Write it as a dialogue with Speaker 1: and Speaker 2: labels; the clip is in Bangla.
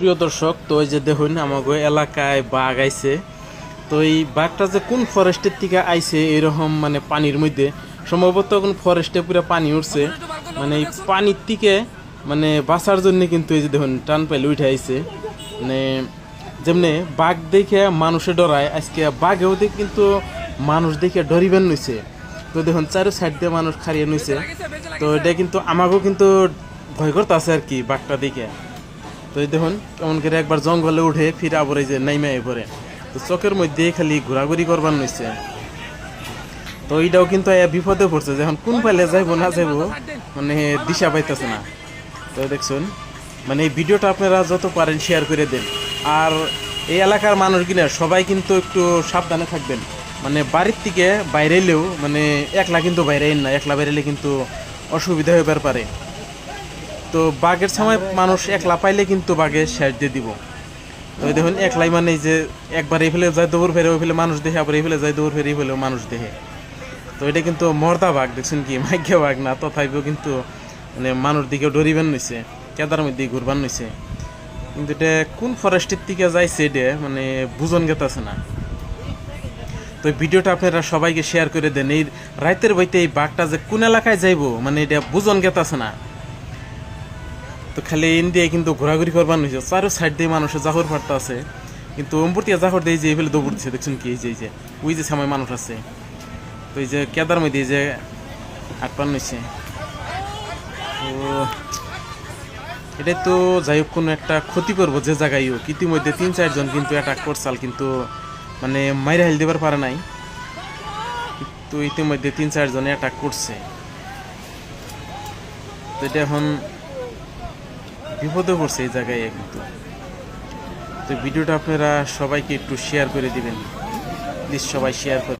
Speaker 1: প্রিয় দর্শক, তো ওই যে দেখুন আমাকে এলাকায় বাঘ আইছে। তো এই বাঘটা যে কোন ফরেস্টের থেকে আইছে, এরকম মানে পানির মধ্যে, সম্ভবত কোন ফরেস্টে পুরো পানি উঠছে। মানে এই পানির থেকে মানে বাঁচার জন্য কিন্তু এই যে দেখুন টান পাইলে উঠে আইছে। মানে যেমনি বাঘ দেখে মানুষে ডরায়, আজকে বাঘেও দেখে কিন্তু মানুষ দেখে ডরিবেন নইছে। তো দেখুন চারো সাইড দিয়ে মানুষ খারিয়ে নইছে। তো এটা কিন্তু আমাকেও কিন্তু ভয় করতে আছে আর কি বাঘটা দেখে। তো এই দেখুন, কেমন করে একবার জঙ্গলে উঠে ফিরে আবার এই যে নাইমে পড়ে। তো চোখের মধ্যে খালি ঘোরাঘুরি করবার নইছে তো এইটাও কিন্তু বিপদে পড়ছে যখন কোন পাইলে যাইবো, না যাইবো মানে দিশা পাইতেছে না। তো দেখছুন মানে এই ভিডিওটা আপনারা যত পারেন শেয়ার করে দেন। আর এই এলাকার মানুষ কিনা, সবাই কিন্তু একটু সাবধানে থাকবেন। মানে বাড়ির থেকে বাইরে এলেও মানে একলা কিন্তু বাইরে না, একলা বাইরে এলে কিন্তু অসুবিধা হয়ে পারে। তো বাঘের সময় মানুষ একলা পাইলে কিন্তু বাঘে শেষ দিয়ে দিব। তো দেখুন, একলাই মানে যে একবার এই ফেলে যায় দৌড় ফেরে, ওই ফেলে মানুষ দেখে আবার এই ফেলে যায় দৌড় ফেরে, এই মানুষ দেখে তো এটা কিন্তু মর্দা বাঘ, দেখছেন কি? মাইকে বাঘ না, তথাপিও কিন্তু মানে মানুষ দিকে ডরিবেন নইছে কেদার মধ্যে ঘুরবান নইছে কিন্তু এটা কোন ফরেস্টের দিকে যাইছে এটা মানে বুঝন গেতাছে না। তো ভিডিওটা আপনারা সবাইকে শেয়ার করে দেন, এই রাইতের বইতে এই বাঘটা যে কোন এলাকায় যাইব মানে এটা বুঝন গেতাছে না। তো খালি ইন্ডিয়ায় কিন্তু ঘোরাঘুরি করবার হয়েছে চারো সাইড দিয়ে মানুষের জাহর ফাটতে আছে। কিন্তু অম্বুটিয়া জাহর দিয়ে যে এগুলো দৌড় দিচ্ছে দেখছেন কি? এই যে এই যে, ওই যে সময় মানুষ আছে। তো এই যে কেদার মধ্যে যে আটপান নিচ্ছে তো এটা তো যাই হোক, কোনো একটা ক্ষতি করব যে জায়গায় হোক। ইতিমধ্যে তিন, চারজন কিন্তু অ্যাটাক করছাল কিন্তু মানে মাইরা হেল দেবার পারে নাই। তো ইতিমধ্যে তিন, চারজন অ্যাটাক করছে। তো এটা এখন বিপদে পড়ছে এই জায়গায় কিন্তু। তো ভিডিওটা আপনারা সবাইকে একটু শেয়ার করে দিবেন। প্লিজ সবাই শেয়ার করে